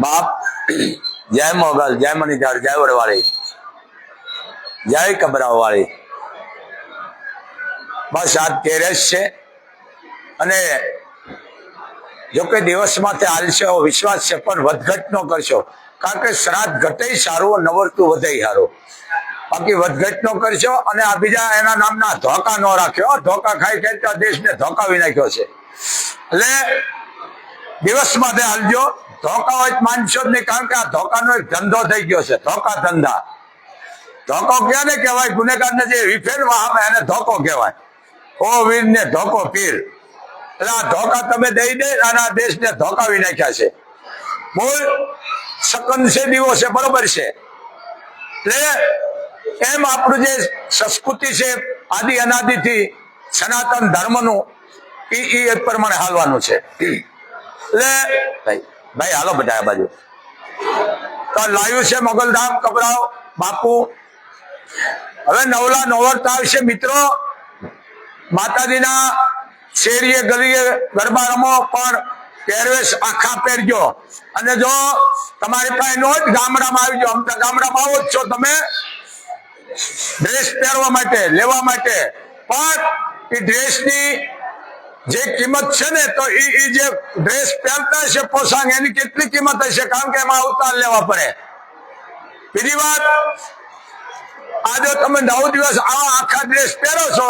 બાપ, જય મોગલ, જય મણિધર જય વડવાળી જય કબરાવાળી. બસ આ તેરસ છે. અને જો કે દિવસમાંથી હાલશે એવો વિશ્વાસ છે, પણ વધઘટ ન કરશો. કારણ કે શ્રાદ્ધ ઘટે સારું નવરતું વધે સારું. બાકી વધઘટ ન કરશો અને આ બીજા એના નામના ધોકા ન રાખ્યો. ધોકા ખાઈ ખાઈ તો દેશને ધોકાવી નાખ્યો છે. એટલે દિવસ માટે હાલજો. ધોકા હોય માનશો જ નહીં, કારણ કે આ ધોકાનો એક ધંધો થઈ ગયો છે, ધોકા ધંધા. ધોકો ક્યારે કહેવાય? ગુનેગારને જે વિફેરવા આવે એને ધોકો કહેવાય. ઓ વીર ને ધોકો પીર. એટલે આ ધોકા તમે દઈ દે અને આ દેશને ધોકાવી નાખ્યા છે. બોલ સકન છે દીવો છે બરોબર છે. એટલે એમ આપણું જે સંસ્કૃતિ છે, આદિ અનાદિથી સનાતન ધર્મનું એ એ પ્રમાણે હાલવાનું છે. એટલે ભાઈ, હાલો બધા આ બાજુ. તો લાવ્યું છે મોગલધામ કબરાવ બાપુ, હવે નવલા નવરતા આવશે, મિત્રો. માતાજીના શેરીએ, ગલીએ ગરબા રમો, પણ પહેરવેશ આખા પહેરજો. અને જો તમારી પાસે નો જ ગામડામાં આવી જાઓ અમ તો ગામડામાં આવો જ છો તમે. ડ્રેસ પહેરવા માટે, લેવા માટે. પણ એ ડ્રેસની જે કિંમત છે ને, તો એ જે ડ્રેસ પહેરતા છે પોશાક એની કેટલી કિંમત હશે? કારણ કે એમાં અવતાર લેવા પડે. બીજી વાત, આજે તમે નવ દિવસ આવા આખા ડ્રેસ પહેરો છો,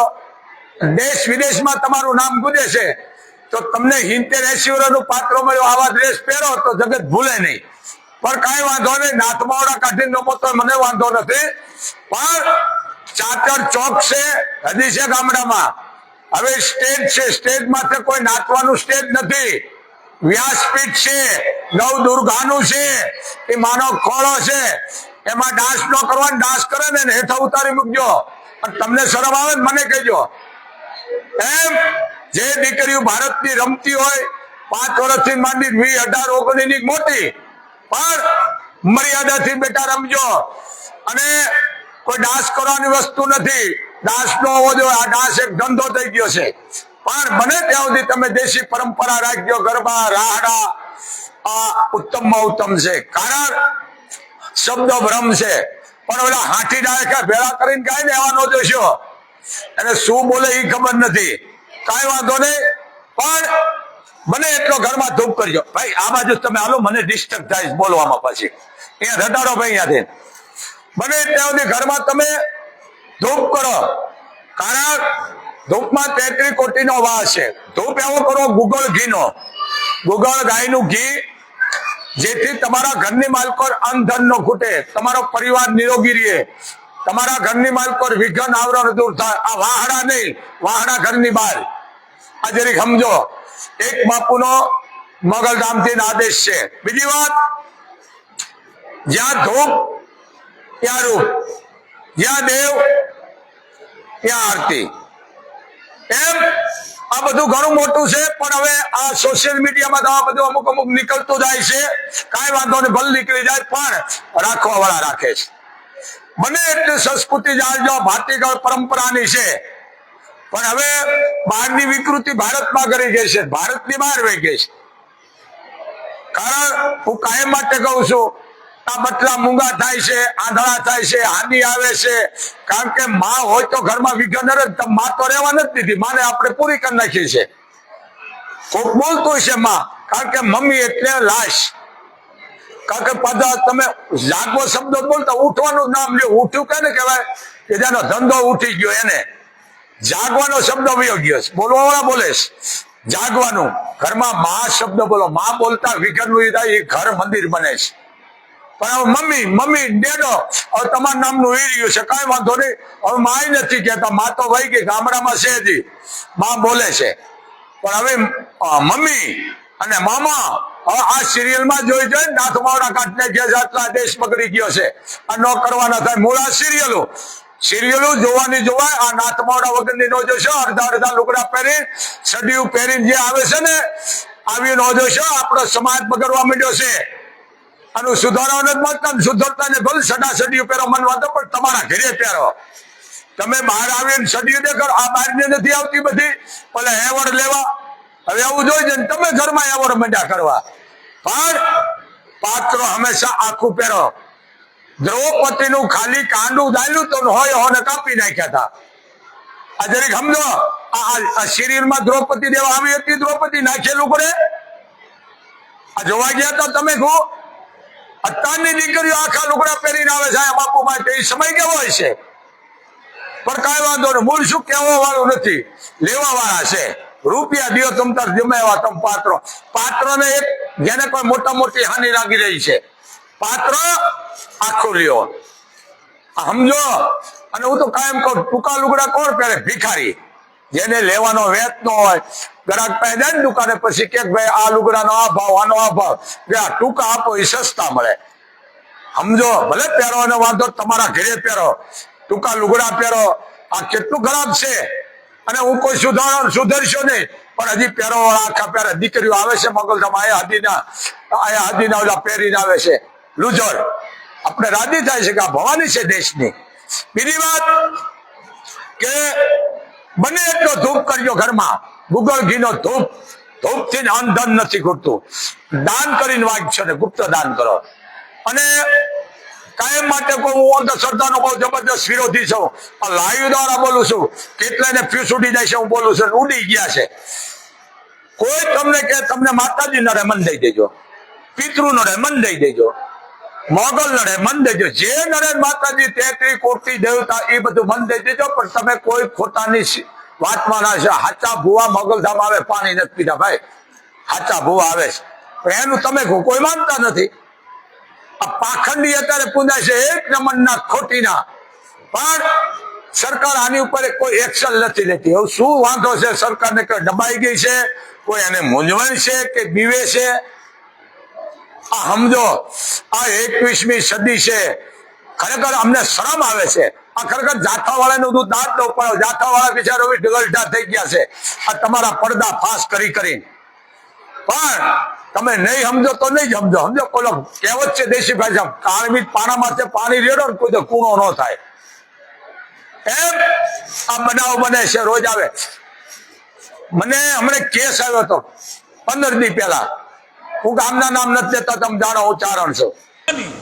દેશ વિદેશમાં તમારું નામ ગુજે છે, તો તમને હિંતેર એસી વર્ષનું પાત્ર મળ્યું, આવા ડ્રેસ પહેરો તો જગત ભૂલે નહીં. પણ કાંઈ વાંધો નહીં નાથમાવડા કાઢી નમો તો મને વાંધો નથી. પણ ચાચર ચોક છે હજી છે ગામડામાં. હવે સ્ટેજ છે. સ્ટેજ માથે કોઈ નાચવાનું સ્ટેજ નથી. વ્યાસપીઠ છે. નવ દુર્ગાનું છે. એ માનો ખોળો છે. એમાં ડાન્સ નો કરવાનો ડાન્સ કરે ને હેઠા ઉતારી મૂકજો. પણ તમને શરમ આવે મને કહેજો. એમ જે દીકરીઓ ભારતની રમતી હોય, પાંચ વર્ષથી માંડી વી અઢાર ઓગણીસ મોટી, પણ મર્યાદાથી બેટા રમજો. અને કોઈ ડાન્સ કરવાની વસ્તુ નથી. ડાન્સ નો હોવો જોઈએ. આ ડાન્સ એક ધંધો થઈ ગયો છે. પણ બને ત્યાં સુધી તમે દેશી પરંપરા રાખજો. ગરબા, રાહડા, આ ઉત્તમમાં ઉત્તમ છે. કારણ શબ્દ ભ્રમ છે. પણ ઓલા હાથી ડાયકા ભેળા કરીને કઈ ને એવા જોશો. અને શું બોલે એ ખબર નથી. કઈ વાંધો નહીં. પણ મને એટલો ઘરમાં ધૂપ કરજો. ભાઈ, આ બાજુ તમે હાલો, મને ડિસ્ટર્બ થાય બોલવામાં પછી. અહીંયા રટાડો ભાઈ અહીંયાથી. બને ત્યાં ઘરમાં તમે ધૂપ કરો. કારણ ધૂપમાં તેત્રી કોટીનો વાસ છે. ધૂપ એવો કરો, ગુગળ ઘીનો. ગુગળ ગાયનું ઘી, જેથી તમારા ઘરની માલકોર અંધન નો ખૂટે તમારો પરિવાર નિરોગી રહે. તમારા ઘરની માલકોર વિઘન આવરણ દૂર થાય. આ વાહડા નહીં, વાહડા ઘરની બહાર. આ જરીક સમજો. એક બાપુનો મોગલધામથી આદેશ છે. બીજી વાત, જ્યાં ધૂપ ત્યાં જ્યાં દેવ, ત્યાં આરતી. એમ આ બધું ઘણું મોટું છે, પણ હવે આ સોશિયલ મીડિયામાં તો આ બધું અમુક અમુક નીકળતું જાય છે. કઈ વાંધો ને ભલે નીકળી જાય, પણ રાખવા વાળા રાખે છે. બને એટલી સંસ્કૃતિ જાણજો ભાતીગળ પરંપરાની છે. પણ હવે બહારની વિકૃતિ ભારતમાં કરી ગઈ છે. ભારતની બહાર વહી ગઈ છે. કારણ હું કાયમ માટે કહું છું આ બટલા મૂંગા થાય છે, આંધળા થાય છે, હાની આવે છે. કારણ કે માં હોય તો ઘરમાં વિઘન જ માં તો રહેવા નથી દીધી. માને આપણે પૂરી કરી નાખી છે. કોક બોલતું છે માં, કારણ કે મમ્મી એટલે લાશ. કારણ કે પદા તમે જાગવો શબ્દ બોલતા ઉઠવાનું નામ લે ઉઠ્યું કે ને કહેવાય? કે જેનો ધંધો ઉઠી ગયો એને. જાગવાનો શબ્દ વયો ગયો છે. બોલવા વાળા બોલે જાગવાનું. ઘરમાં માં શબ્દ બોલો. મા બોલતા વિઘન એ ઘર મંદિર બને છે. પણ હવે મમ્મી મમ્મી, ડેડો, હવે તમારા નામનું વીર્યું છે, કાંઈ વાંધો નહીં. હવે માય નથી કહેતા, મા તો વહી ગઈ, ગામડામાં છે હજી. મા બોલે છે. પણ હવે મમ્મી અને મામા, હવે આ સિરિયલમાં જોઈ જોઈ નાથ માવડા કાઢને કે આટલા દેશ પકડી ગયો છે. આ ન કરવાના થાય, મૂળ આ સિરિયલો. સિરિયલો જોવાની જોવાય, આ નાથ માવડા વગરની ન જોશો અડધા અડધા લુગડા પહેરી સડિયું પહેરીને જે આવે છે ને આવી ન જોશો આપણો સમાજ પકડવા માંડ્યો છે. આનું સુધારો ને સુધરતા ને ભલે સડા સડીઓ પહેરો મનવા તો પણ તમારા ઘરે પહેરો. તમે બહાર આવીને સડીઓ દેખો આ બહારની નથી આવતી બધી. ભલે એવોર્ડ લેવા. હવે એવું જોઈ છે ને તમે ઘરમાં એવોર્ડ મંડ્યા કરવા. પણ પાત્રો હંમેશા આખું પહેરો. દ્રૌપદીનું ખાલી કાંડું દાલ્યું તો હોય હોને કાપી નાખ્યા હતા. આ જરીક સમજો, આ- શરીરમાં દ્રૌપદી દેવા આવી હતી. દ્રૌપદી નાખેલું પડે. આ જોવા ગયા તો તમે કહો અત્યારની દીકરીઓ આખા લુગડા પહેરીને આવે છે. બાપુ માટે એ સમય કેવો હોય છે? પણ કઈ વાંધો નહીં. મૂળ શું કહેવા વાળું નથી. લેવા વાળા છે. રૂપિયા દિયો તમ તાર જમે એવા પાત્ર પાત્રો. પાત્રને એક જેને કોઈ મોટા મોટી હાનિ લાગી રહી છે. પાત્ર આખું લ્યો સમજો? અને હું તો કાયમ કહું ટૂંકા લુગડા કોણ પહેરે? ભિખારી. જેને લેવાનો વેત ન હોય ગ્રાહક પાસે ને દુકાને પછી કે ભાઈ આ લુગડાનો આ ભાવ, આનો આ ભાવ. કે ટૂંકા આપો, એ સસ્તા મળે. સમજો? ભલે પહેરવાનો વાંધો, તમારા ઘરે પહેરો. ટૂંકા લુગડા પહેરો. આ કેટલું ખરાબ છે? અને હું કોઈ સુધાર સુધરશો નહીં. પણ હજી પહેરો આખા પહેરે. દીકરીઓ આવે છે મગલધામ, આયા હાદીના આયા હાદીના ઓલા પહેરીને આવે છે. લુજર આપણે રાજી થાય છે કે આ ભવાની છે દેશની. બીજી વાત કે બને એટલો ધૂપ કરજો ઘરમાં. ગુગળ ઘીનો ધૂપ, ધૂપથી અન્ન ધન નથી ખૂટતું. દાન કરીને વાંચશો ને ગુપ્ત દાન કરો. અને કાયમ માટે કોઈ હું અંધશ્રદ્ધાનો બહુ જબરદસ્ત વિરોધી છું. આ લાઈવ દ્વારા બોલું છું. કેટલાને ફ્યુસ ઉડી જાય છે, હું બોલું છું. ઉડી ગયા છે. કોઈ તમને કે, તમને માતાજી નડે મન દઈ દેજો. પિતૃ નડે મન દઈ દેજો. મોગલ નડે મન દેજો. જે નડે માતાજી તેત્રી કોટી દેવતા, એ બધું મન દઈ દેજો, પણ તમે કોઈ ખોટાની વાતમાં ના છે. હાચા ભૂવા મોગલધામ આવે, પાણી નથી પીધા ભાઈ. હાચા ભૂવા આવે છે. એનું તમે કોઈ માનતા નથી. આ પાખંડી અત્યારે પૂંજાય છે એક નંબરના ખોટીના. પણ સરકાર આની ઉપર કોઈ એક્શન નથી લેતી. હવે શું વાંધો છે? સરકારને કે દબાઈ ગઈ છે? કોઈ એને મૂંઝવણ છે કે બીવે છે? આ સમજો, આ એકવીસમી સદી છે. ખરેખર અમને શરમ આવે છે. આ ખરેખર જાથા વાળાનું દૂધ દાંત ન પડો જાથા વાળા બિચારો ઢગલઢા થઈ ગયા છે. આ તમારા પડદા ફાસ કરી કરી. પણ તમે નહીં સમજો તો નહીં સમજો. સમજો કોલો કહેવત છે દેશી ભાષા. કાળમી પાણા છે પાણી રેડો ને કોઈ કૂણો ન થાય. એમ આ બનાવ બને છે, રોજ આવે. મને હમણાં કેસ આવ્યો હતો, પંદર દી પહેલા. હું ગામના નામ નથી લેતા, તમે જાણો ઉચ્ચારણ છો. નહીં.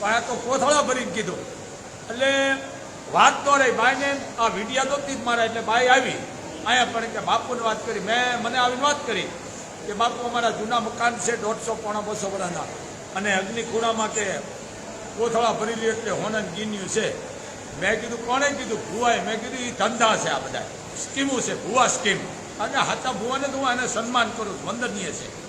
પણ આ તો કોથળા ભરીને કીધું. એટલે વાત તો રહી બાઈને આ વિડિયા દોતી જ મારા એટલે બાઈ આવી. અહીંયા પણ કે બાપુને વાત કરી. મેં, મને આવીને વાત કરી કે બાપુ અમારા જૂના મકાન છે દોઢસો પોણા બસો વડાના. અને અગ્નિ ખૂણામાં કે કોથળા ભરેલી એટલે હોનન ગીન્યું છે. મેં કીધું, કોણે કીધું? ભુવાએ. મેં કીધું એ ધંધા છે આ બધા. સ્કીમો છે, ભુવા સ્કીમ. અને હાથા ભુવાને તો હું એને સન્માન કરું છું. વંદનીય છે.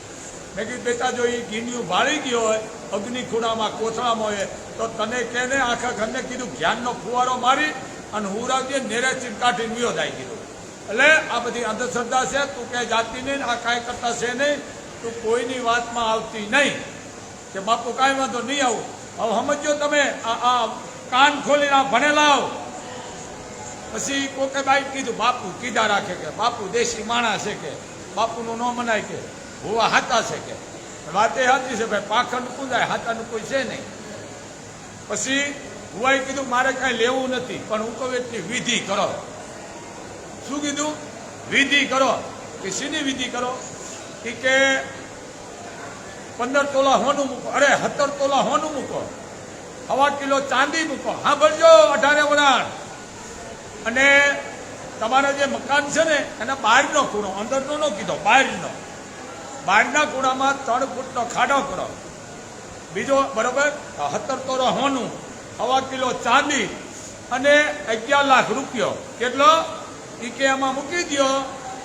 મેં કીધું, બેટા, જો એ ગીનિયું ભાળી ગયો હોય અગ્નિ ખૂણામાં કોથળામાં હોય, તો તને કેને આખા ઘરને કીધું, જ્ઞાનનો ફુવારો મારી અને હું રાખજે નેરે કાઢીને વિયો જાય કીધું એટલે આ બધી અંધશ્રદ્ધા છે, તું ક્યાંય જાતી નહીં આ કાંઈ કરતા છે નહીં, તું કોઈની વાતમાં આવતી નહીં. કે બાપુ, કાંઈ વાંધો નહીં આવું. હવે સમજો તમે, આ કાન ખોલીને આ ભણેલા આવો. પછી કોકે બાઈ કીધું, બાપુ, કીધા રાખે કે, બાપુ દેશી માણસ છે કે, બાપુનું ન મનાય કે. ભૂવા હાતા છે કે? વાતે હાથી છે, ભાઈ, પાખંડ કુદાય હાતાનું કોઈ છે નહીં. પછી હુવાએ કીધું, મારે કાંઈ લેવું નથી, પણ હું કહું એટલી વિધિ કરો. શું કીધું? વિધિ કરો. કે સીની વિધિ કરો? એ કે પંદર તોલા હોનું મૂકો. અરે, સત્તર તોલા હોનું મૂકો. હવા કિલો ચાંદી મૂકો. હા ભરજો અઢારે વરાણ અને તમારા જે મકાન છે ને, એના બહારનો ખૂણો, અંદરનો ન કીધો, બહારનો. બહારના ખૂણામાં ત્રણ ફૂટનો ખાડો કરો બીજો બરોબર હતર તોરો હોનું, હવા કિલો ચાંદી અને અગિયાર લાખ રૂપિયો. કેટલો? એ કે એમાં મૂકી દો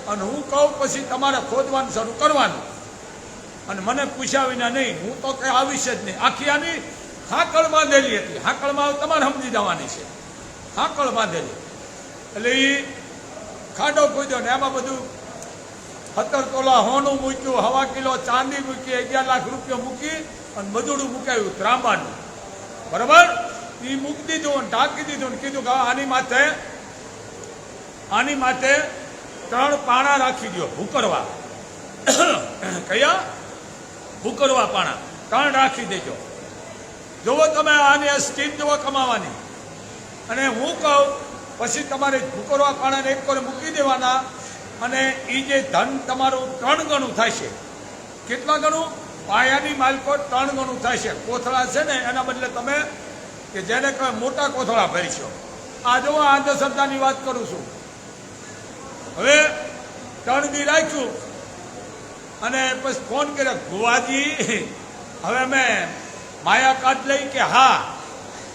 અને હું કહું પછી તમારે ખોદવાનું શરૂ કરવાનું. અને મને પૂછ્યા વિના નહીં, હું તો કઈ આવીશ જ નહીં. આખી આની હાકળ બાંધેલી હતી. હાકળમાં તમારે સમજી જવાની છે. હાકળ બાંધેલી. એટલે એ ખાડો ખોદ્યો ને એમાં બધું સત્તર તોલા હોનું મૂક્યું, હવા કિલો ચાંદી મૂકી, અગિયાર લાખ રૂપિયા મૂકી અને મજૂરું મુકાયું ત્રાંબાનું. બરાબર? એ મૂકી દીધું અને ઢાંકી દીધું ને કીધું કે આની માથે આની માથે ત્રણ પાણા રાખી દો ભૂકરવા. કયા? ભૂકરવા પાણા. ત્રણ રાખી દેજો. જોવો તમે આની સ્કીમ જોવો કમાવાની. અને હું કહું, પછી તમારે ભૂકરવા પાણાને એક પર મૂકી દેવાના અને એ જે ધન તમારું ત્રણ ગણું થાય છે. કેટલા ગણું? પાયાની માલકો ત્રણ ગણું થાય છે. કોથળા છે ને, એના બદલે તમે કે જેને કહે મોટા કોથળા ભરીશો. આ જો આ અંધશ્રદ્ધાની વાત કરું છું. હવે ત્રણ દી રાખ્યું. અને પછી ફોન કર્યો, ભુવાજી, હવે અમે માયા કાર્ડ લઈ કે હા.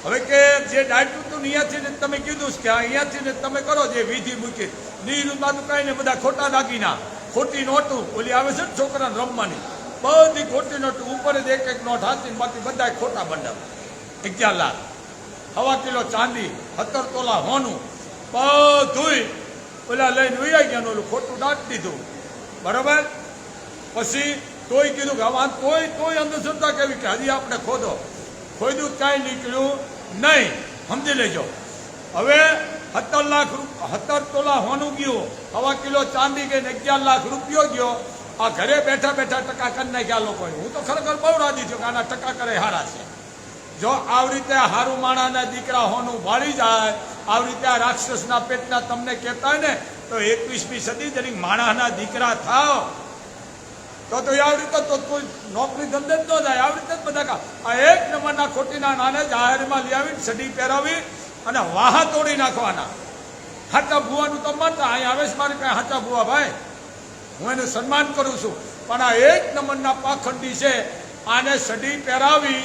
હવે કે જે ડાયટું હતું અહીંયાથી ને તમે કીધું છે કે અહીંયાથી ને તમે કરો જે વિધિ મૂકી. નીરુમાં તો કાંઈ ને બધા ખોટા દાગીના. ખોટી નોટું. ઓલી આવે છે ને છોકરાને રમવાની. બધી ખોટી નોટું. ઉપર જ એક એક નોટ હાથી બાકી બધા ખોટા બંડલ અગિયાર લાખ હવા કિલો ચાંદી સત્તર તોલા હોનું. બધું ઓલા લઈને ઉયા ગયા ઓલું ખોટું દાટ દીધું. બરાબર? પછી તોય કીધું કે આમાં તોય તોય અંધશ્રદ્ધા કેવી કે હજી આપણે ખોદો. ખોદ્યું, કાંઈ નીકળ્યું નહીં. સમજી લેજો. હવે સત્તર લાખ સત્તર તોલા હોનું ગયું. હવા કિલો ચાંદી ગઈને અગિયાર લાખ રૂપિયો ગયો. આ ઘરે બેઠા બેઠા ટકા કરી નાખ્યા લોકોએ. હું તો ખરેખર બહુ રાજી છું કે આના ટકા કરે હારા છે. જો આવી રીતે હારું માણાના દીકરા હોનું ભાળી જાય, આવી રીતે આ રાક્ષસના પેટના તમને કહેતા ને, તો એકવીસમી સદી જરી માણાના દીકરા થાવ તો તો આવી રીતે તો કોઈ નોકરી ધંધે જ ન જાય. આવી રીતે જ બધા આ એક નંબરના ખોટીના નાને જાહેરમાં લઈ આવી સડી પહેરાવી અને વાહા તોડી નાખવાના. હાચા ભૂવાનું તો માનતા અહીં આવે છે મારે કાંઈ હાચા ભૂવા ભાઈ. હું એનું સન્માન કરું છું. પણ આ એક નંબરના પાખંડી છે. આને સડી પહેરાવી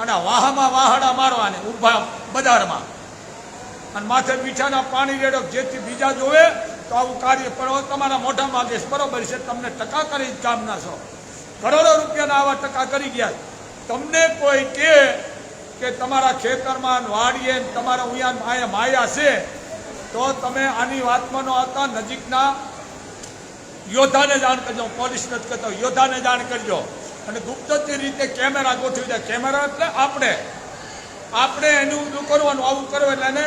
અને વાહમાં વાહડા મારવાને ઊભા બજારમાં. અને માથે મીઠાના પાણી રેડો જેથી બીજા જોવે તો આવું કાર્ય પણ તમારા મોઢા માગે બરોબર છે. તમને ટકા કરી જ કામના છો. કરોડો રૂપિયાના આવા ટકા કરી ગયા તમને કોઈ કે કે તમારા ખેતરમાં વાડીએ તમારા ઉયા માયા માયા છે, તો તમે આની વાતમાં હતા નજીકના યોદ્ધાને જાણ કરજો, પોલીસ નથી કરતો, યોદ્ધાને જાણ કરજો. અને ગુપ્તચર રીતે કેમેરા ગોઠવી દે. કેમેરા એટલે આપણે. આપણે એનું કરવાનું, આવું કરવું એટલે એને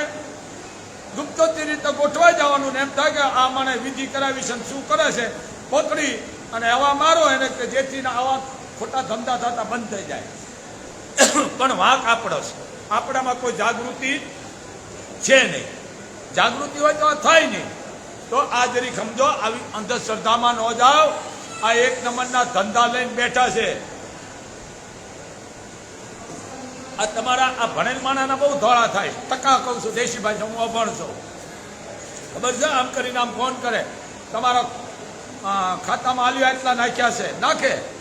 ગુપ્તચર રીતે ગોઠવાઈ જવાનું ને એમ થાય કે આ મને વિધિ કરાવી છે શું કરે છે. પકડી અને એવા મારો એને કે જેથી આવા ખોટા ધંધા થતા બંધ થઈ જાય. પણ વાંક આપણો છે. આપણામાં કોઈ જાગૃતિ છે નહીં. જાગૃતિ હોય તો થાય નહીં. તો આ જરી સમજો, આવી અંધશ્રદ્ધામાં ન જાઓ. આ એક નંબરના ધંધા લઈને બેઠા છે. આ તમારા, આ ભણેલ માણાના બહુ ધોળા થાય. ટકા કહું છું દેશી ભાષા હું અભણ છું. ખબર છે? આમ કરીને આમ ફોન કરે. તમારા ખાતામાં આલ્યો એટલા નાખ્યા છે. નાખે.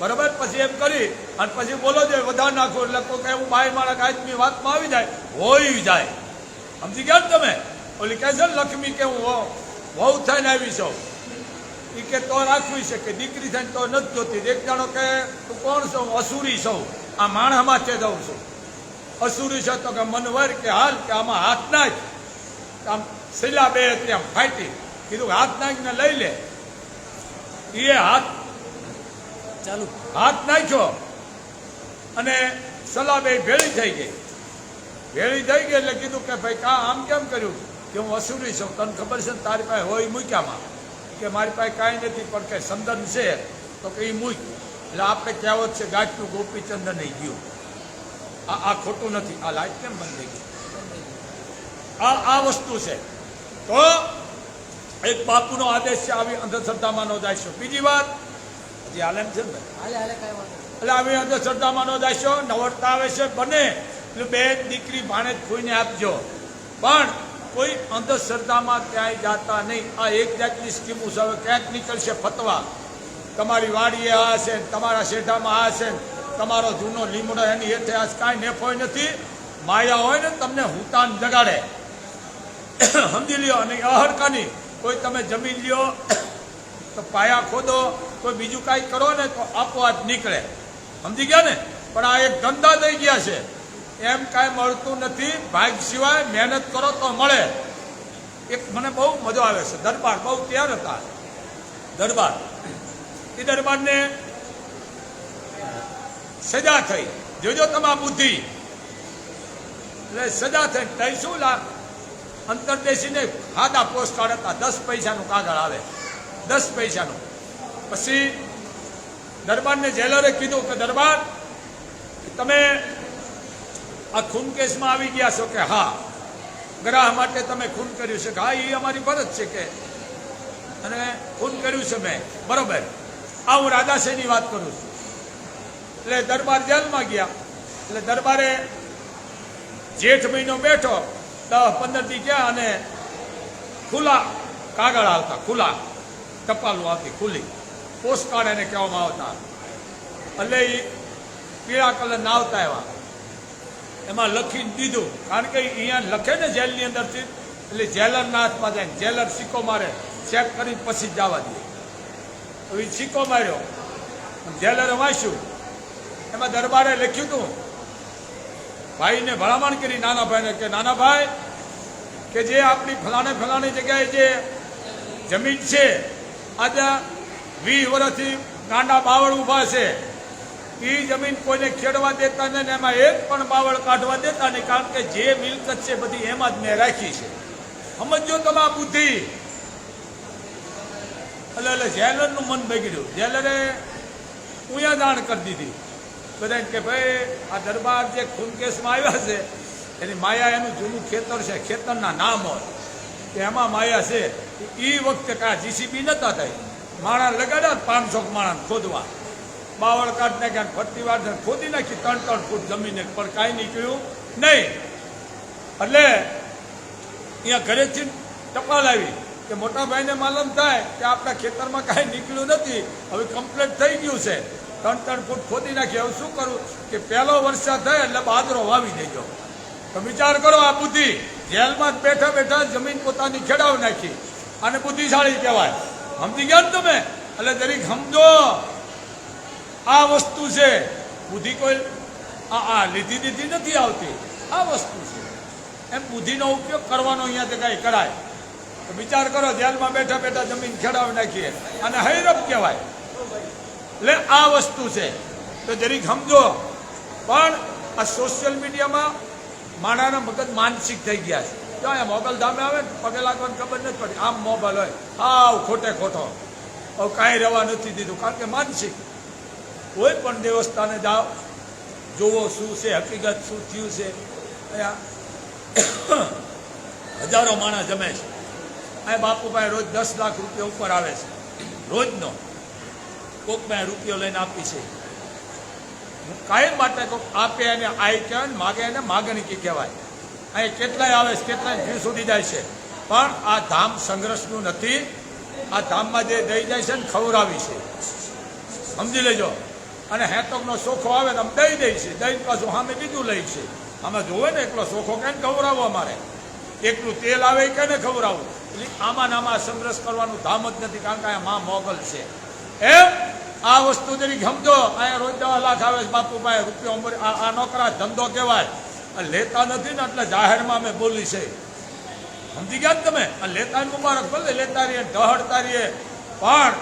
બરાબર? પછી એમ કરી અને પછી બોલો જોઈએ વધારે નાખો એટલે કોઈ એવું બાય મારા કાયદની વાતમાં આવી જાય. હોય જાય. સમજી ગયા ને તમે? ઓલી કહે છે ને લક્ષ્મી કે, હું વહુ- થઈને આવી છું એ કે, તો રાખવી છે કે દીકરી થઈને તો નથી જોતી. એક જાણો કે તું કોણ છો? હું અસુરી છું. આ માણસ છે જાઉં છું. અસુરી છે તો કે મનવર કે હાલ કે આમાં હાથ નાખ. આમ શિલા બે હતી આમ ફાટી. કીધું, હાથ નાખીને લઈ લે. એ હાથ ચાલુ. હાથ નાખ્યો. અને સલાહ બે ભેળી થઈ ગઈ. ભેળી થઈ ગઈ એટલે કીધું કે ભાઈ, કા, આમ કેમ કર્યું? કે હું અસુરી છું. તને ખબર છે તારી પાસે હોય મૂક્યામાં. કે મારી પાસે કાંઈ નથી, પણ કે સંદન છે, તો કે એ મૂક. એટલે આપણે કહેવત છે ગાંઠનું ગોપીચંદ નહીં ગયું. આ આ ખોટું નથી. આ લાઈટ કેમ બંધ થઈ ગઈ? આ આ વસ્તુ છે. તો એક બાપુનો આદેશ છે, આવી અંધશ્રદ્ધામાં ન જાય છે. બીજી વાત હજી હાલે છે ને. એટલે આવી અંધશ્રદ્ધામાં ન જાશો નવરતા આવે છે બને. એટલે બે દીકરી ભાણે જ ખોઈને આપજો. પણ કોઈ અંધશ્રદ્ધામાં ક્યાંય જાતા નહીં. આ એક જાતની સ્કીમો હવે ક્યાંક નીકળશે ફતવા. તમારી વાડીએ આ છે ને તમારા શેઠામાં આ છે તમારો જૂનો લીમડો એની હેઠે આ કાંઈ નેફોય નથી. માયા હોય ને તમને હુતાન જગાડે. સમજી લ્યો અને અહરકાની કોઈ તમે જમીન લ્યો તો પાયા ખોદો. કોઈ બીજું કાંઈ કરો ને તો અપવાદ નીકળે. સમજી ગયા ને? પણ આ એક ધંધા થઈ ગયા છે. એમ કાંઈ મળતું નથી. ભાગ સિવાય મહેનત કરો તો મળે. એક મને બહુ મજો આવે છે. દરબાર બહુ તૈયાર હતા. દરબાર. એ દરબારને સજા થઈ. જોજો તમા બુદ્ધિ. એટલે સજા થઈ. તઈ શું લાખ અંતરદેશીને ખાધા પોસ્ટ કાર્ડ હતા. દસ પૈસાનું કાગળ આવે. દસ પૈસાનું. પછી દરબારને જેલરે કીધું કે, દરબાર, તમે આ ખૂન કેસમાં આવી ગયા છો કે હા? ગ્રાહ માટે તમે ખૂન કર્યું છે કે હા, એ અમારી ફરજ છે કે. અને ખૂન કર્યું છે મેં. બરોબર. આ હું રાજાશાહીની વાત કરું છું. એટલે દરબાર જેલમાં ગયા. એટલે દરબારે જેઠ મહિનો બેઠો દસ પંદર દી ગયા અને ખુલ્લા કાગળ આવતા, ખુલ્લા ટપાલું આવતી, ખુલ્લી. પોસ્ટકાર્ડ એને કહેવામાં આવતા. એટલે એ પીળા કલરના આવતા એવા એમાં લખી દીધું. કારણ કે અહીંયા લખે ને જેલની અંદરથી. એટલે જેલરના હાથમાં જાય જેલર સિક્કો મારે. ચેક કરી પછી જવા દે. હવે સિક્કો માર્યો. જેલરે વાંચ્યું. એમાં દરબારે લખ્યું હતું. ભાઈને ભલામણ કરી નાના ભાઈને કે નાના ભાઈ કે જે આપણી ફલાણે ફલાણી જગ્યાએ જે જમીન છે આજે વીસ વર્ષથી ગાંડા બાવળ ઊભા છે. એ જમીન કોઈને ખેડવા દેતા નહીં ને એમાં એક પણ બાવળ કાઢવા દેતા નહીં કારણ કે જે મિલકત છે બધી એમાં જ મેં રાખી છે. સમજો તમે આ બુદ્ધિ. એટલે એટલે જેલરનું મન બગડ્યું. જેલરે ઉયા દાણ કરી દીધી. બધાને કે ભાઈ, આ દરબાર જે ખૂન કેસમાં આવ્યા છે, એની માયા એનું જૂનું ખેતર છે, ખેતરના નામ હોય. એમાં માયા છે. એ વખતે કાં જીસીબી નતા થાય માણા લગાડ્યા પાંચસો માણા ખોદવા. બાવળ કાઢ ક્યાંક ફરતી વાર ખોદી નાખી, ત્રણ ત્રણ ફૂટ જમીને. પણ કાંઈ નીકળ્યું નહીં. એટલે અહીંયા ઘરેથી ટપાલ આવી કે મોટા ભાઈને માલમ થાય કે આપણા ખેતરમાં કાંઈ નીકળ્યું નથી. હવે કમ્પ્લીટ થઈ ગયું છે. ત્રણ ત્રણ ફૂટ ખોદી નાખી. હવે શું કરું કે પહેલો વરસાદ થાય એટલે બાદરો વાવી દેજો. તો વિચાર કરો આ બુદ્ધિ. જેલમાં બેઠા બેઠા જમીન પોતાની ખેડાવ નાખી. અને બુદ્ધિશાળી કહેવાય. સમજી ગયા ને તમે? એટલે જરીક સમજો. આ વસ્તુ છે. બુદ્ધિ કોઈ આ આ લીધી દીધી નથી આવતી. આ વસ્તુ છે. એમ બુદ્ધિનો ઉપયોગ કરવાનો અહીંયા કાંઈ કરાય. તો વિચાર કરો જેલમાં બેઠા બેઠા જમીન ખેડાવી નાખીએ. અને હૈરફ કહેવાય. એટલે આ વસ્તુ છે. તો જરીક સમજો. પણ આ સોશિયલ મીડિયામાં માણાના મગજ માનસિક થઈ ગયા છે. જો મોબાઈલ ધામે આવે ને, પગે લાગવાની ખબર નથી પડતી આમ મોબાઈલ હોય. આવ ખોટે ખોટો. હવે કાંઈ રહેવા નથી દીધું, કારણ કે માનસિક. કોઈ પણ દેવસ્થાને જાઓ જોવો શું છે, હકીકત શું થયું છે. હજારો માણસ જમે છે. આ પાસે રોજ દસ લાખ રૂપિયા ઉપર આવે છે. રોજનો. કોક મેં રૂપિયો લઈને આપી છે. કાયમ માટે કોક આપે અને આઈ કહેવાય માગે એને માગણી કી કહેવાય. અહીં કેટલાય આવે છે, કેટલાય જીવ સુધી જાય છે. પણ આ ધામ સંઘર્ષનું નથી. આ ધામમાં જે દઈ જાય છે ને ખવડાવી છે. સમજી લેજો. અને હેતકનો સોખો આવે ને આમ દઈ દઈ છે. દઈને પાછું સામે બીજું લઈ છે. આમાં જોવે ને એકલો સોખો કેને ખવડાવવો અમારે. એકલું તેલ આવે એ કેને ખવડાવવું એટલે આમાં નામાં સંઘર્ષ કરવાનું ધામ જ નથી, કારણ કે આ મા મોગલ છે. એમ? આ વસ્તુ તરીકે સમજો. અહીંયા રોજ દવા લાખ આવે છે, બાપુભાઈ, રૂપિયો આ નોકરા ધંધો કહેવાય. લેતા નથી ને એટલે જાહેરમાં અમે બોલી છે. સમજી ગયા તમે? લેતા મુબારક ભલે લેતા રહીએ દહડતા રહીએ પણ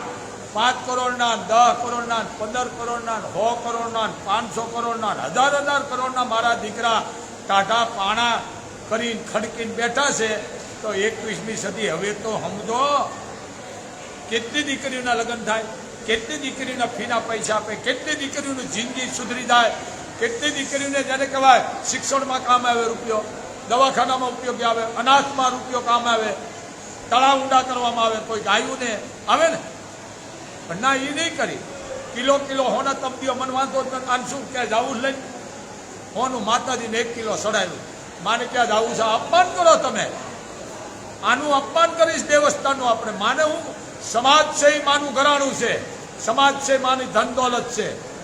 પાંચ કરોડના દસ કરોડના પંદર કરોડના સો કરોડના પાંચસો કરોડના હજાર હજાર કરોડના મારા દીકરા ટાઢા પાણા કરીને ખડકીને બેઠા છે. તો એકવીસમી સદી હવે તો સમજો. કેટલી દીકરીઓના લગ્ન થાય? કેટલી દીકરીના ફીના પૈસા આપે? કેટલી દીકરીઓની જિંદગી સુધરી જાય? કેટલી દીકરીઓને જેને કહેવાય, શિક્ષણમાં કામ આવે રૂપિયો, દવાખાનામાં ઉપયોગી આવે, અનાથમાં રૂપિયો કામ આવે, તળાવ ઊંડા કરવામાં આવે, કોઈ ગાયોને આવે ને? પણ ના એ નહીં કરી. કિલો કિલો હોના તમદીઓ મન વાંધો જ નથી. આને શું ક્યાં જવું લઈ હોનું માતાજીને એક કિલો સડાવ્યું માને ક્યાં જવું છે? અપમાન કરો તમે. આનું અપમાન કરીશ દેવસ્થાનનું આપણે. માને હું? સમાજ છે માનું ઘરાણું છે. સમાજ છે માની ધન દોલત છે.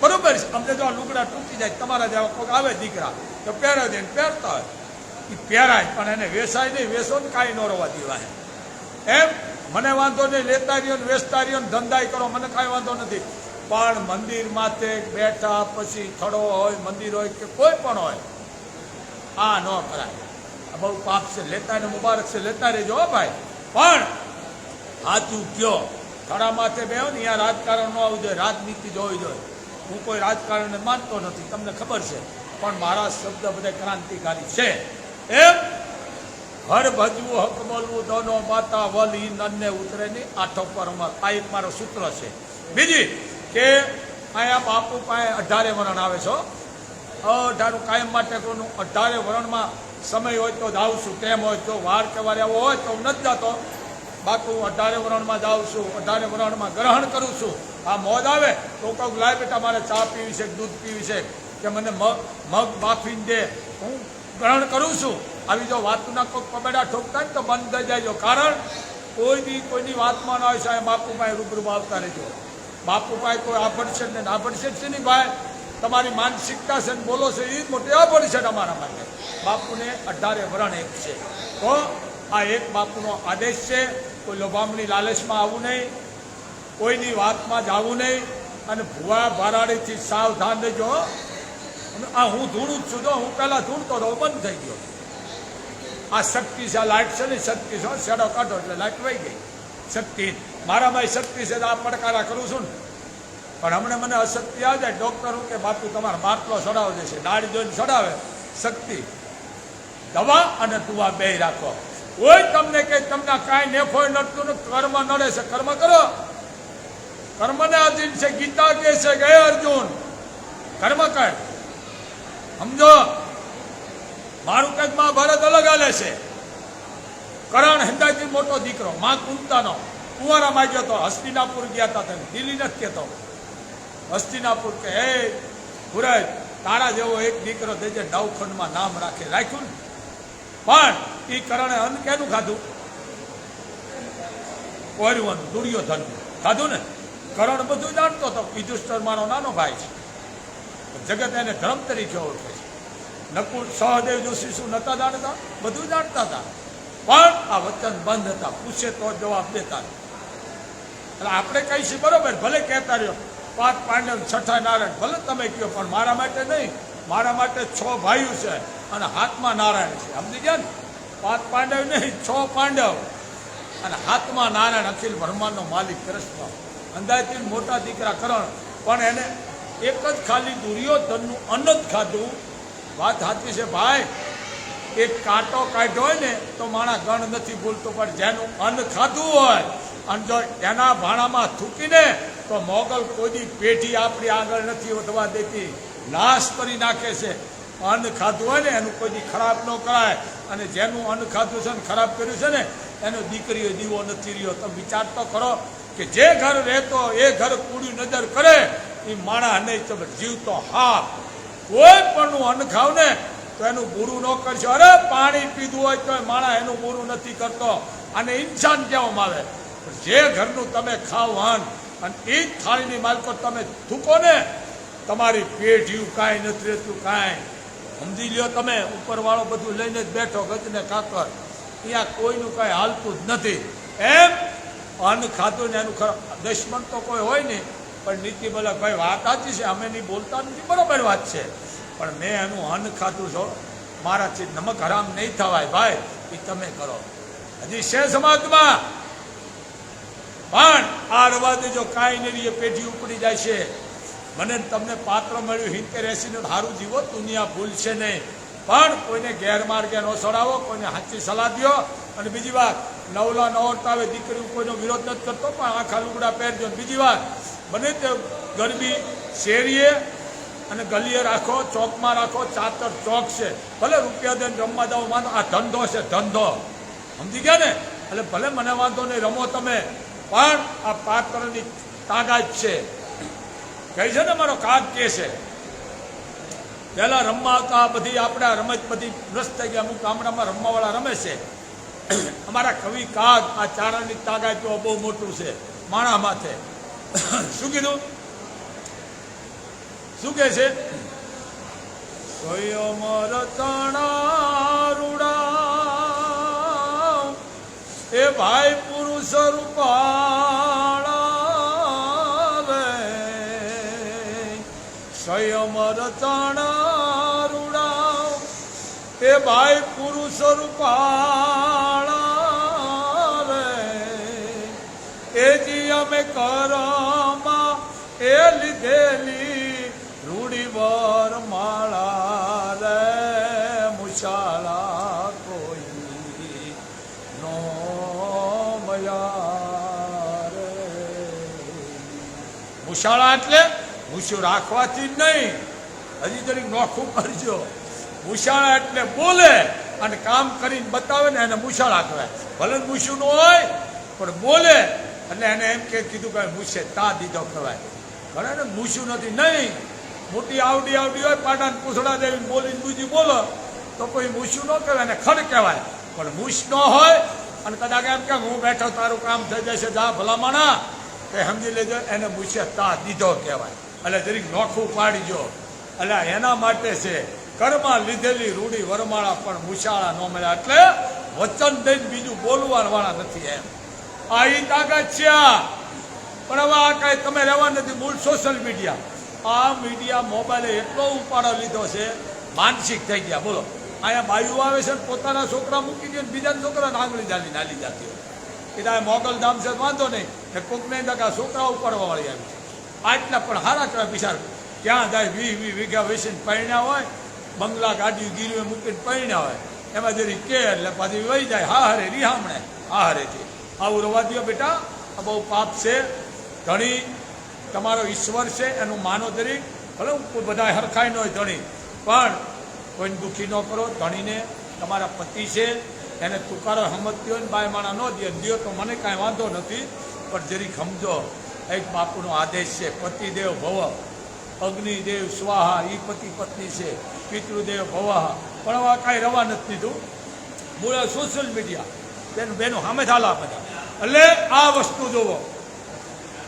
બરોબર છે? અમને જો લુગડા તૂટી જાય, તમારા જેવા કોઈક આવે દીકરા, તો પહેરે દે પહેરતા હોય. એ પહેરાય, પણ એને વેસાય નહીં, વેસો ને કાંઈ ન રવા દેવાય. એમ? મને વાંધો નહીં, લેતા રહ્યો ને વેચતા રહ્યો ને ધંધાય કરો, મને કાંઈ વાંધો નથી. પણ મંદિર માથે બેઠા પછી થડો હોય, મંદિર હોય કે કોઈ પણ હોય, આ ન કરાય. બહુ પાપ છે, લેતા ને મુબારક છે, લેતા રહેજો ભાઈ. પણ સાચું કયો થડા માથે બે ને અહીંયા રાજકારણ ન આવવું જોઈએ, રાજનીતિ જોવી જોઈએ. હું કોઈ રાજકારણને માનતો નથી, તમને ખબર છે. પણ મારા શબ્દ બધા ક્રાંતિકારી છે. એમ? હર ભજવું, હક બોલવું દોનો માતા, વલી ઈ નન્ને ઉતરે નહીં આઠો પરમાં. આ એક મારો સૂત્ર છે. બીજી કે અહીંયા બાપુ પાસે અઢારે વરણ આવે છો અઢારું કાયમ માટે કોનું અઢારે વરણમાં સમય હોય તો છું કેમ હોય તો વાર કે વાર એવો હોય તો હું નથી જતો. બાકી અઢારે વરણમાં જાઉં છું, અઢારે વરણમાં ગ્રહણ કરું છું. આ મોજ આવે તો કહું લાય બેટા, મારે ચા પીવી છે, દૂધ પીવી છે, કે મને મગ મગ બાફીને દે. હું ગ્રહણ કરું છું. આવી જો વાતના કોઈ પબેડા ઠોકતા ને તો બંધ થઈ જાય કારણ કોઈ બી કોઈની વાતમાં ના હોય સાહેબ, બાપુ પાસે રૂબરૂ આવતા રહેજો. બાપુ પાસે કોઈ આભડશે ને આભડશે છે નહીં ભાઈ? તમારી માનસિકતા છે ને બોલો છે એ જ મોટી આભડશે અમારા માટે. બાપુને અઢારે વરણ એક છે. તો આ એક બાપુનો આદેશ છે. કોઈ લોભામણી લાલચમાં આવવું નહીં. કોઈની વાતમાં જવું નહીં. અને ભૂવા ભરાડીથી સાવધાન રહેજો આ હું ધૂણું જ છું. જો હું પહેલાં ધૂણતો હતો બંધ થઈ ગયો. આ શક્તિ છે લાઇટ છે ને શક્તિ છે શેડો કાઢો એટલે લાઇટ વહી ગઈ. શક્તિ. મારામાં શક્તિ છે, તો આ પડકારા કરું છું ને. પણ હમણાં મને અશક્તિ આવે જાય. ડૉક્ટર હું કે, બાપુ, તમારા બાટલો ચડાવ દેશે દાડી જોઈને ચડાવે શક્તિ. દવા અને દુવા બે રાખો. કોઈ તમને કે તમને કાંઈ નેફોય નડતું ને કર્મ નડે છે. કર્મ કરો. કર્મને અધીન છે. ગીતા કે છે કે અર્જુન, કર્મ કર. સમજો? મારું કંઈક મહાભારત અલગ હાલે છે. કરણ હિંદાજી મોટો દીકરો, માં કુંતાનો. કુંવારા માગ્યો હતો હસ્તિનાપુર ગયા હતા તમે. દિલ્હી નથી કહેતો હસ્તિનાપુર કે, હે પુરજ તારા જેવો એક દીકરો તે જે નવખંડમાં નામ રાખે. રાખ્યું ને? પણ એ કરણે અન્ન કેનું ખાધું? કોર્યું દુર્યોધન ખાધું ને? કરણ બધું જાણતો હતો યુધિષ્ઠર મારો નાનો ભાઈ છે. જગત એને ધર્મ તરીકે ઓળખે છે. નકુલ સહદેવ જોશી શું નતા જાણતા? બધું જાણતા હતા. પણ આ વચન બંધ હતા. પૂછે તો જવાબ દેતા. એટલે આપણે કહીશું બરોબર, ભલે કહેતા રહ્યો પાંચ પાંડવ, છઠ્ઠા નારાયણ, ભલે તમે કહો પણ મારા માટે નહીં. મારા માટે છ ભાઈઓ છે. અને હાથમાં નારાયણ છે. સમજી ગયા ને પાંચ પાંડવ નહીં, છ પાંડવ. અને હાથમાં નારાયણ અખિલ બ્રહ્માંડનો માલિક કૃષ્ણ. અંદાજથી મોટા દીકરા કરણ. પણ એને એક જ ખાલી દુર્યોધનનું અન્ન જ ખાધું. વાત સાચી છે ભાઈ? એક કાંટો કાઢ્યો હોય ને, તો માણા ગણ નથી ભૂલતો, પણ જેનું અન્ન ખાધું હોય, અને જો એના ભાણામાં થૂકીને, તો મોગલ કોઈની પેઢી આપણી આગળ નથી વધવા દેતી. નાશ કરી નાખે છે. અન્ન ખાધું હોય ને, એનું કોઈ ખરાબ ન કરાય. અને જેનું અન્ન ખાધું છે ને, ખરાબ કર્યું છે ને, એનો દીકરીઓ દીવો નથી રહ્યો. તમે વિચાર તો કરો કે જે ઘર રહેતો એ ઘર કૂડી નજર કરે એ માણા નહીં તમે જીવતો હા કોઈ પણનું અન્ન ખાવ ને, તો એનું બુરું ન કરશો અરે, પાણી પીધું હોય તો માણા એનું બુરું નથી કરતો. અને ઇન્સાન કહેવામાં આવે જે ઘરનું તમે ખાવ અન્ન અને એ જ થાળીની માલકો તમે થૂકો ને, તમારી પેઢીયું કાંઈ નથી રહેતું, કાંઈ. સમજી લ્યો તમે, ઉપરવાળો બધું લઈને જ બેઠો, ગજને કાકર. ત્યાં કોઈનું કાંઈ હાલતું જ નથી. એમ? અન્ન ખાધું ને એનું ખરા દુશ્મન તો કોઈ હોય નહીં, પણ નીતિ બોલે ભાઈ વાત સાચી છે, અમે નહીં બોલતા નથી, બરાબર વાત છે. પણ મેં એનું અન્ન ખાધું છો મારાથી નમક હરામ નહીં થવાય ભાઈ, એ તમે કરો. હજી છે સમાજમાં? પણ આ રવા જો કાંઈ નહીં પેઢી ઉપડી જાય છે. મને તમને પાત્ર મળ્યું હિંતેર એસીનું સારું જીવો દુનિયા ભૂલશે નહીં. પણ કોઈને ગેરમાર્ગે ન સડાવો કોઈને સાચી સલાહ દ્યો. અને બીજી વાત, નવલા નવરતા આવે દીકરીઓ કોઈનો વિરોધ નથી કરતો, પણ આખા લુગડા પહેરજો બીજી વાત બને તે ગરબી શેરીએ અને ગલીએ રાખો, ચોકમાં રાખો ચાતર ચોક છે. ભલે રૂપિયા દઈને રમવા જાઓ, માનો આ ધંધો છે, ધંધો. સમજી ગયા ને? એટલે ભલે મને વાંધો નહીં, રમો તમે. પણ આ પાત્રની તાગાજ છે. કહે છે ને, મારો કાગ કે છે. પહેલાં રમવા હતા, બધી આપણે રમત બધી નષ્ટ થઈ ગયા. અમુક ગામડામાં રમવાવાળા રમે છે. અમારા કવિ કાગ આ ચારણની તાગાજ તો બહુ મોટું છે, માણા માથે. શું કીધું? શું કે છે? સ્વયં મર રૂડા એ ભાઈ પુરુષ રૂપાળા રૂડા એ ભાઈ પુરુષ રૂપાળા રે. એ જી અમે કરમાં, એ લીધેલી રૂડી વર માળા રે. મુશાળા કોઈ નો મયા મુશાળા એટલે મૂછું રાખવાથી નહીં. હજી જરીક નોખું કરજો મુશાળા એટલે બોલે અને કામ કરીને બતાવે ને એને મુશાળા કહેવાય. ભલે મૂછું ન હોય, પણ બોલે. એટલે એને એમ કે, કીધું કે મૂછે તા દીધો કહેવાય. ઘણા ને મૂછું નથી, નહીં. મોટી આવડી આવડી હોય પાટાને પૂછડા દેવી બોલીને બીજું બોલો, તો કોઈ મૂછું ન કહેવાય ને ખડ કહેવાય. પણ મૂછ ન હોય, અને કદાચ એમ કે, હું બેઠો, તારું કામ થઈ જશે, જા ભલામણા. તે સમજી લેજો, એને મૂછે તા દીધો કહેવાય. એટલે જરીક નોખું પાડીજો એટલે એના માટે છે કર્મમાં લીધેલી રૂડી વરમાળા પણ મુશાળા ન મળ્યા. એટલે વચન દઈને બીજું બોલવા વાળા નથી એમ. આ ઈ તાકાત છે આ. પણ હવે આ કાંઈ તમે રહેવા નથી, મૂળ સોશિયલ મીડિયા આ મીડિયા મોબાઈલે એટલો ઉપાડો લીધો છે, માનસિક થઈ ગયા. બોલો. અહીંયા બાયું આવે છે પોતાના છોકરા મૂકી દે બીજા છોકરાને આંગળી જાલી નાલી જતી હોય. આ મોગલ ધામ છે વાંધો નહીં, ને કોકને ટકા છોકરા ઉપાડવા વાળી આવી છે. આટલા પણ હારા કહેવાય બિચાર ક્યાં થાય? વી વી વીઘા વેસીને પરણ્યા હોય, બંગલા ગાડી ગીરવે મૂકીને પરણ્યા હોય, એમાં જરી કે એટલે પાછી વહી જાય. હા હરે રિહામણે હા હરેથી આવું રવા દો બેટા. આ બહુ પાપ છે. ધણી, તમારો ઈશ્વર છે, એનું માનો તરી ભલે બધા હરખાય ન હોય ધણી, પણ કોઈને દુઃખી ન કરો. ધણીને તમારા પતિ છે, એને તુકારો સમજતી હોય ને બાય માણા ન દે દો તો મને કાંઈ વાંધો નથી, પણ જરીક સમજો, એક બાપુનો આદેશ છે, પતિદેવ ભવ. અગ્નિદેવ સ્વાહા એ પતિ પત્ની છે પિતૃદેવ ભવાહા પણ હવે કાંઈ રવા નથી દીધું. મૂળ સોશિયલ મીડિયા બેન બેનો સામે થાલા બધા. એટલે આ વસ્તુ જોવો.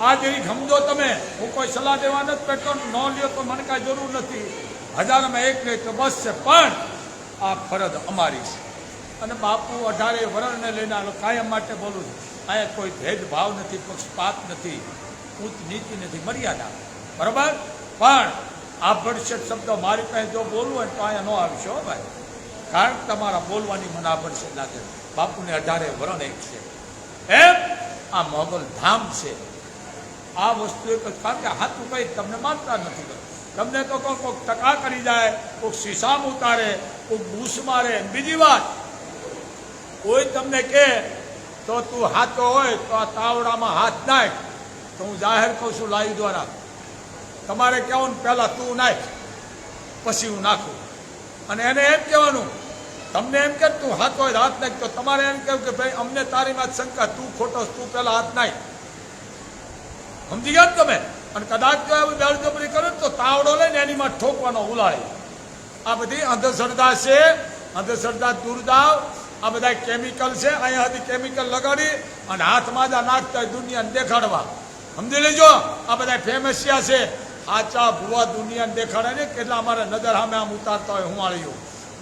આ જેવી સમજો તમે. હું કોઈ સલાહ દેવા નથી બેઠો, ન લ્યો તો મને કાંઈ જરૂર નથી. હજારમાં એક લે તો બસ છે. પણ આ ફરજ અમારી છે. અને બાપુ અઢારે વરણને લઈને આલો કાયમ માટે બોલું છું. અહીંયા કોઈ ભેદભાવ નથી, પક્ષપાત નથી. ઉચ્ચ નીતિ નથી, મર્યાદા. બરાબર? પણ આ ભડશેટ શબ્દ મારી પાસે જો બોલવું હોય તો અહીંયા ન આવશો ભાઈ. કારણ તમારા બોલવાની મને આ ભડશેટ લાગે બાપુને અઢારે વરણ એક છે. એમ આ મોગલ ધામ છે. આ વસ્તુ એક કારણ કે હાથું કઈ તમને માનતા નથી કરતું. તમને તો કહો કોઈક ટકા કરી જાય કોઈક શીશામ ઉતારે કોઈક બૂસ મારે બીજી વાત. કોઈ તમને કહે તો તું હાથો હોય તો આ તાવડામાં હાથ નાખ. તો હું જાહેર કહું છું લાઈવ દ્વારા. તમારે કહેવાનું પહેલાં તું નાખ, પછી હું નાખું. અને એને એમ કહેવાનું, તમને એમ કે તું હાથ હોય હાથ નાખ. તો તમારે એમ કહેવું કે, ભાઈ, અમને તારી માં શંકા, તું ખોટો તું પહેલા હાથ નાખ. સમજી ગયા તમે? અને કદાચ જો એવું બળજબરી કરે તો તાવડો લઈને એની માં ઠોકવાનો ઉલાળી. આ બધી અંધશ્રદ્ધા છે, અંધશ્રદ્ધા દૂર જાવ આ બધા કેમિકલ છે, અહીંયા હતી કેમિકલ લગાડી અને હાથમાં જ નાખતા દુનિયાને દેખાડવા. સમજી લેજો? આ બધા ફેમસિયા છે. આચા ભુવા દુનિયાને દેખાડે ને કેટલા અમારે નજર સામે આમ ઉતારતા હોય હુંવાળીઓ.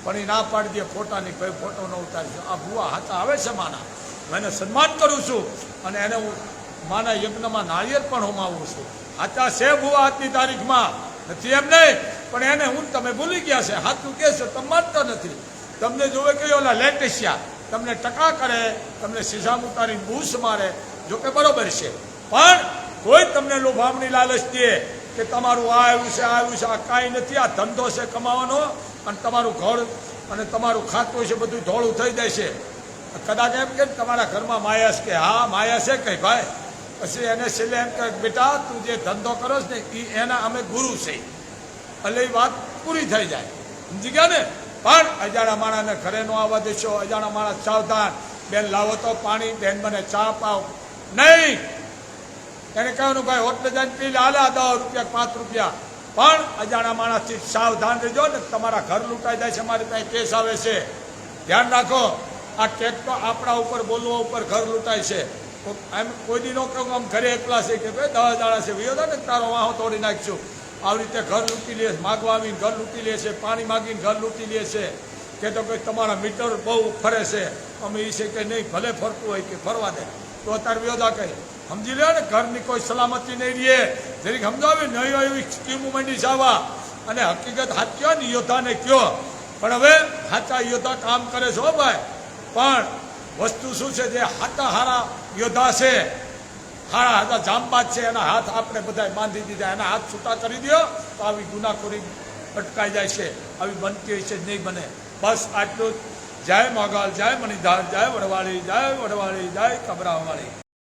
પણ એ ના પાડી દે ફોટાની કોઈ ફોટો ન ઉતારીશું આ ભુવા હાચા આવે છે માના. હું એને સન્માન કરું છું અને એને હું માના યજ્ઞમાં નાળિયેર પણ હોમાવું છું. હાચા છે ભુવા આજની તારીખમાં? નથી એમ નહીં. પણ એને હું તમે ભૂલી ગયા છે. હાથું કે છે, તમે માનતા નથી. તમને જોવે કે ઓલા લેટેશિયા તમને ટકા કરે, તમને સીઝામ ઉતારીને બૂસ મારે. જો કે બરોબર છે. પણ કોઈ તમને લોભામણી લાલચ દે. કે તમારું આ આવ્યું છે, આ આવ્યું છે, આ કાંઈ નથી, આ ધંધો છે કમાવાનો, અને તમારું ઘર અને તમારું ખાતું છે, બધું ધોળું થઈ જાય છે. કદાચ એમ કે તમારા ઘરમાં માયાસ કે, હા, માયા છે કંઈ ભાઈ? પછી એને છેલ્લે એમ કે બેટા, તું જે ધંધો કરો છે ને એ એના અમે ગુરુ છે. એટલે એ વાત પૂરી થઈ જાય. સમજી ગયા ને? પણ અજાણા માણસને ઘરે નો આવવા દેશો અજાણા માણસ સાવધાન. બેન, લાવો તો પાણી, બેન, મને ચા પાવ. નહીં એને કહ્યું ભાઈ, હોટલે જઈને પી લે હાલે દસ રૂપિયા પાંચ રૂપિયા. પણ અજાણા માણસથી સાવધાન રહેજો ને, તમારા ઘર લૂંટાઈ જાય છે, મારી પાસે કેસ આવે છે. ધ્યાન રાખો, આ કેક તો આપણા ઉપર, બોલવા ઉપર ઘર લૂંટાય છે. એમ કોઈ દી ન કહું આમ ઘરે એકલા છે કે ભાઈ દસ દાડા છે. વિયો ને તારો વાહો તોડી નાખશું. આવી રીતે ઘર લૂંટી લે માગવા આવીને ઘર લૂંટી લે છે, પાણી માગીને ઘર લૂંટી લે છે. કે તો કોઈ તમારા મીટર બહુ ફરે છે. અમે એ છે કે નહીં, ભલે ફરતું હોય કે ફરવા દે. તો અત્યારે વ્યોદા કહે સમજી લ્યો ને, ઘરની કોઈ સલામતી નહીં રહે. જરીક સમજાવે, નહીં એવી સ્કીમો માંડી જવા. અને હકીકત હાથ કયો ને, યોદ્ધાને કયો. પણ હવે સાચા યોદ્ધા કામ કરે છે હો ભાઈ. પણ વસ્તુ શું છે? જે હાથા હારા યોદ્ધા છે. હારા હાથા જામબાજ છે, એના હાથ આપણે બધા બાંધી દીધા. એના હાથ છૂટા કરી દો, તો આવી ગુનાખોરી અટકાઈ જાય છે. આવી બનતી હોય છે, નહીં બને. બસ આટલું જય મોગલ, જય મણિધાર, જય વડવાળી જય વડવાળી, જય કબરાવાળી.